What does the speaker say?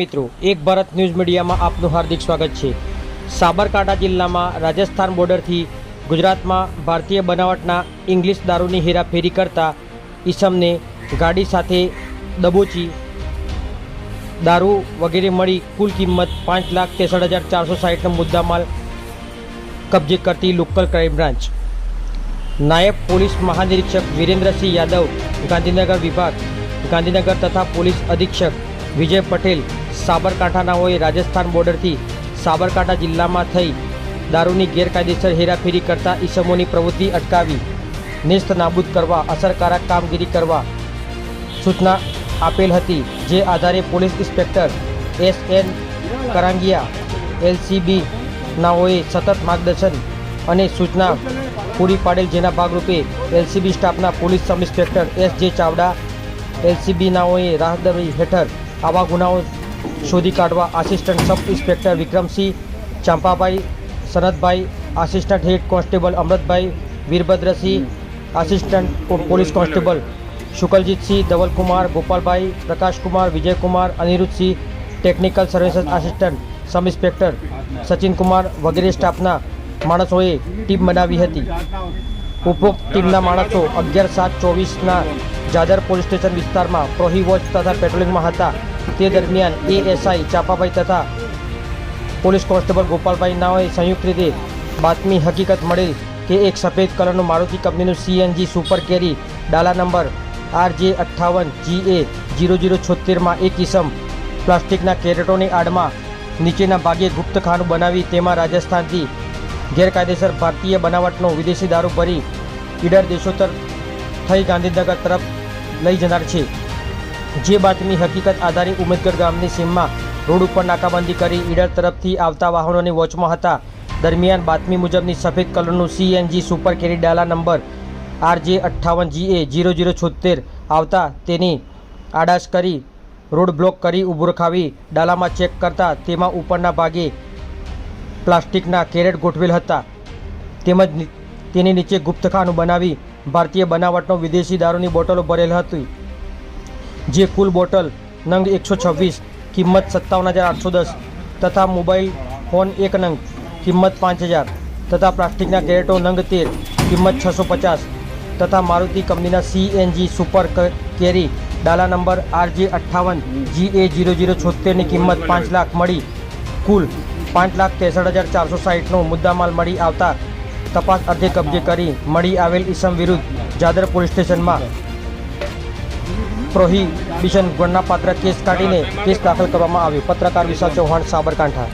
મિત્રો, એક ભારત ન્યૂઝ મીડિયામાં આપનું હાર્દિક સ્વાગત છે. સાબરકાંઠા જિલ્લામાં રાજસ્થાન બોર્ડરથી ગુજરાતમાં ભારતીય બનાવટના ઇંગ્લિશ દારૂની હેરાફેરી કરતા ઈસમને ગાડી સાથે દબોચી દારૂ વગેરે મળી કુલ કિંમત પાંચ લાખ ત્રેસઠ હજાર ચારસો સાહીઠનો મુદ્દામાલ કબજે કરતી લોકલ ક્રાઇમ બ્રાન્ચ. નાયબ પોલીસ મહાનિરીક્ષક વિરેન્દ્રસિંહ યાદવ, ગાંધીનગર વિભાગ, ગાંધીનગર તથા પોલીસ અધિક્ષક વિજય પટેલ સાબરકાંઠાનાઓએ રાજસ્થાન બોર્ડરથી સાબરકાંઠા જિલ્લામાં થઈ દારૂની ગેરકાયદેસર હેરાફેરી કરતા ઈસમોની પ્રવૃત્તિ અટકાવી, નેસ્ત નાબૂદ કરવા, અસરકારક કામગીરી કરવા સૂચના આપેલ હતી, જે આધારે police inspector S N Karangiya એલસીબીનાઓએ સતત માર્ગદર્શન અને સૂચના પૂરી પાડેલ જેના ભાગરૂપે એલસીબી સ્ટાફના પોલીસ સબ ઇન્સ્પેક્ટર એસ જે ચાવડા એલસીબીનાઓએ રાહદરી હેઠળ આવા ગુનાઓ શોધી કાઢવા assistant sub inspector Vikramsinh, Champabhai, Sanatbhai, assistant head constable Amrutbhai, Virbhadrasinh, assistant police constable Shukaljitsinh, Dhavalkumar, Gopalbhai, Prakashkumar, Vijaykumar, Aniruddhsinh, technical services assistant, sub inspector Sachinkumar વગેરે સ્ટાફના માણસોએ ટીમ બનાવી હતી. ઉપરોક્ત ટીમના માણસો અગિયાર સાત ચોવીસના જાદર પોલીસ સ્ટેશન વિસ્તારમાં પ્રોહી વોચ તથા પેટ્રોલિંગમાં હતા. તે દરમિયાન એએસઆઈ ચાપાભાઈ તથા પોલીસ કોન્સ્ટેબલ ગોપાલભાઈ નાઓએ સંયુક્ત રીતે બાતમી હકીકત મળી કે એક સફેદ કલરનું મારુતિ કંપનીનું સીએનજી સુપર કેરી, ડાલા નંબર આર જે અઠ્ઠાવન જી એ જીરો જીરો છોતેરમાં એક ઇસમ પ્લાસ્ટિકના કેરેટોની આડમાં નીચેના ભાગે ગુપ્ત ખાનું બનાવી તેમાં રાજસ્થાનથી ગેરકાયદેસર ભારતીય બનાવટનો વિદેશી દારૂ ભરી ઈડર દેશોત્તર થઈ ગાંધીનગર તરફ લઈ જનાર છે. જે બાતમી હકીકત આધારે ઉમેદગઢ ગામની સીમમાં રોડ ઉપર નાકાબંધી કરી ઈડર તરફથી આવતા વાહનોની વોચમાં હતા. દરમિયાન બાતમી મુજબની સફેદ કલરનું સીએનજી સુપર કેરી ડાલા નંબર આરજે અઠ્ઠાવન જી એ જીરો જીરો છોતેર આવતા તેની આડાશ કરી રોડ બ્લોક કરી ઊભું રખાવી ડાલામાં ચેક કરતા તેમાં ઉપરના ભાગે પ્લાસ્ટિકના કેરેટ ગોઠવેલ હતા. તેમજ તેની નીચે ગુપ્તખાનું બનાવી ભારતીય બનાવટનો વિદેશી દારૂની બોટલો ભરેલ હતી. જે કુલ બોટલ નંગ એકસો છવ્વીસ, કિંમત સત્તાવન હજાર આઠસો દસ તથા મોબાઈલ ફોન એક નંગ, કિંમત પાંચ હજાર તથા પ્લાસ્ટિકના કેરેટો નંગ તેર, કિંમત છસો પચાસ તથા મારુતિ કંપનીના સીએનજી સુપર કેરી, ડાલા નંબર આરજે અઠ્ઠાવન જી એ જીરો જીરો છોતેરની કિંમત પાંચ લાખ મળી. કુલ પાંચ લાખ ત્રેસઠ હજાર ચારસો સાહીઠનો મુદ્દામાલ મળી આવતા તપાસ અર્ધે કબજે કરી મળી આવેલ ઈસમ વિરુદ્ધ જાદર પોલીસ સ્ટેશનમાં પ્રોહિબિશન ગુનાપાત્ર કેસ કાઢીને કેસ દાખલ કરવામાં આવ્યો. પત્રકાર વિશાલ ચૌહાણ સાબરકાંઠા.